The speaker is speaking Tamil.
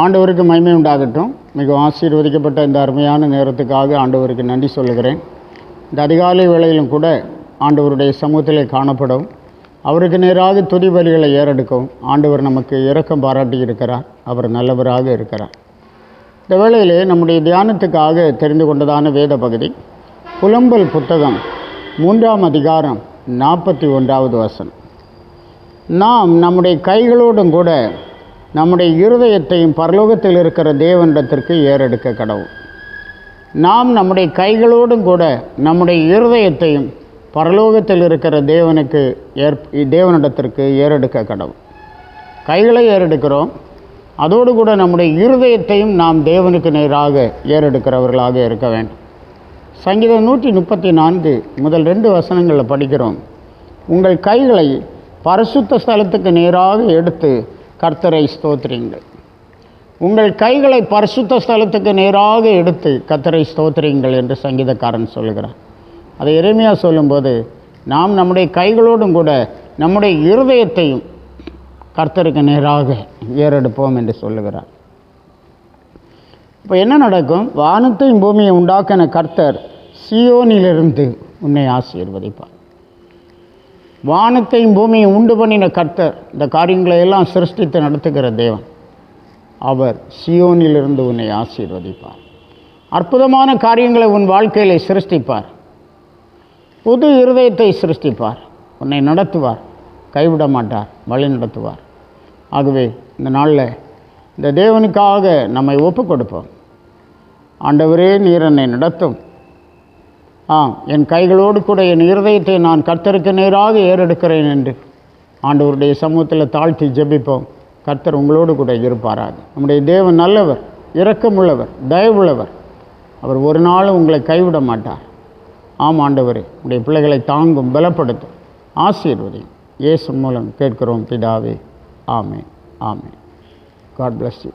ஆண்டவருக்கு மகிமை உண்டாகட்டும். மிகவும் ஆசீர்வதிக்கப்பட்ட இந்த அருமையான நேரத்துக்காக ஆண்டவருக்கு நன்றி சொல்லுகிறேன். இந்த அதிகாலை வேளையிலும் கூட ஆண்டவருடைய சமூகத்திலே காணப்படும். அவருக்கு நேராக துதி வலிகளை ஏறெடுக்கும் ஆண்டவர் நமக்கு இரக்கம் பாராட்டி இருக்கிறார் அவர் நல்லவராக இருக்கிறார். இந்த வேளையிலே நம்முடைய தியானத்துக்காக தெரிந்து கொண்டதான வேத பகுதி புலம்பல் புத்தகம் மூன்றாம் அதிகாரம் நாற்பத்தி ஒன்றாவது வசனம். நாம் நம்முடைய கைகளோடும் கூட நம்முடைய இருதயத்தையும் பரலோகத்தில் இருக்கிற தேவனிடத்திற்கு ஏறெடுக்க கடவுள். நாம் நம்முடைய கைகளோடும் கூட நம்முடைய இருதயத்தையும் பரலோகத்தில் இருக்கிற தேவனுக்கு ஏற் தேவனிடத்திற்கு ஏறெடுக்க கடவுள். கைகளை ஏறெடுக்கிறோம். அதோடு கூட நம்முடைய இருதயத்தையும் நாம் தேவனுக்கு நேராக ஏறெடுக்கிறவர்களாக இருக்க வேண்டும். சங்கீதம் நூற்றி முப்பத்தி நான்கு முதல் ரெண்டு வசனங்களில் படிக்கிறோம். உங்கள் கைகளை பரிசுத்த ஸ்தலத்துக்கு நேராக எடுத்து கர்த்தரை ஸ்தோத்திரிங்கள். உங்கள் கைகளை பரிசுத்த ஸ்தலத்துக்கு நேராக எடுத்து கர்த்தரை ஸ்தோத்திரிங்கள் என்று சங்கீதக்காரன் சொல்கிறான் அதை எளிமையாக சொல்லும்போது நாம் நம்முடைய கைகளோடும் கூட நம்முடைய இருதயத்தையும் கர்த்தருக்கு நேராக ஏறெடுப்போம் என்று சொல்லுகிறார் இப்போ என்ன நடக்கும்? வானத்தையும் பூமியை உண்டாக்கின கர்த்தர் சியோனிலிருந்து உன்னை ஆசீர்வதிப்பார். வானத்தையும் பூமியும் உண்டு பண்ணின கர்த்தர் இந்த காரியங்களை எல்லாம் சிருஷ்டித்து நடத்துகிற தேவன். அவர் சியோனிலிருந்து உன்னை ஆசீர்வதிப்பார். அற்புதமான காரியங்களை உன் வாழ்க்கையில் சிருஷ்டிப்பார். புது இருதயத்தை சிருஷ்டிப்பார். உன்னை நடத்துவார். கைவிட மாட்டார். வழி நடத்துவார். ஆகவே இந்த நாளில் இந்த தேவனுக்காக நம்மை ஒப்பு கொடுப்போம் ஆண்டவரே நீர் என்னை நடத்தும். ஆ என் கைகளோடு கூட என் இருதயத்தை நான் கர்த்தருக்கு நேராக ஏறெடுக்கிறேன் என்று ஆண்டவருடைய சமூகத்தில் தாழ்த்தி ஜெபிப்போம். கர்த்தர் உங்களோடு கூட இருப்பாராக. நம்முடைய தேவன் நல்லவர் இரக்கமுள்ளவர் தயவுள்ளவர். அவர் ஒரு நாளும் உங்களை கைவிட மாட்டார். ஆம் ஆண்டவரே உடைய பிள்ளைகளை தாங்கும் பலப்படுத்தும் ஆசீர்வதியும். இயேசு மூலம் கேட்கிறோம் பிதாவே ஆமே ஆமே காட் பிளஸ் யூ